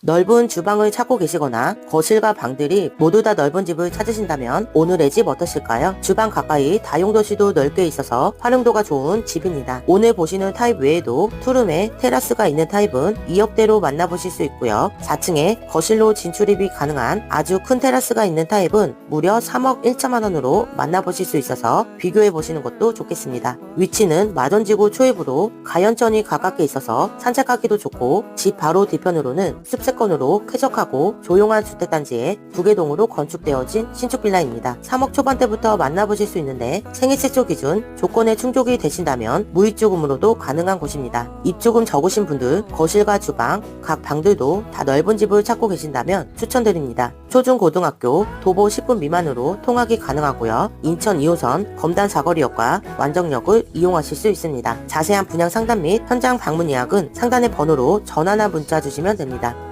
넓은 주방을 찾고 계시거나 거실과 방들이 모두 다 넓은 집을 찾으신다면 오늘의 집 어떠실까요? 주방 가까이 다용도실도 넓게 있어서 활용도가 좋은 집입니다. 오늘 보시는 타입 외에도 투룸에 테라스가 있는 타입은 2억대로 만나보실 수 있고요. 4층에 거실로 진출입이 가능한 아주 큰 테라스가 있는 타입은 무려 3억 1천만 원으로 만나보실 수 있어서 비교해 보시는 것도 좋겠습니다. 위치는 마전지구 초입으로 가연천이 가깝게 있어서 산책하기도 좋고 집 바로 뒤편으로는 습 세권으로 쾌적하고 조용한 주택단지에 두개동으로 건축되어진 신축 빌라입니다. 3억 초반대부터 만나보실 수 있는데 생애 최초 기준 조건에 충족이 되신다면 무입주금으로도 가능한 곳입니다. 입주금 적으신 분들 거실과 주방 각 방들도 다 넓은 집을 찾고 계신다면 추천드립니다. 초중고등학교 도보 10분 미만으로 통학이 가능하고요. 인천 2호선 검단 사거리역과 완정역을 이용하실 수 있습니다. 자세한 분양 상담 및 현장 방문 예약은 상단의 번호로 전화나 문자 주시면 됩니다.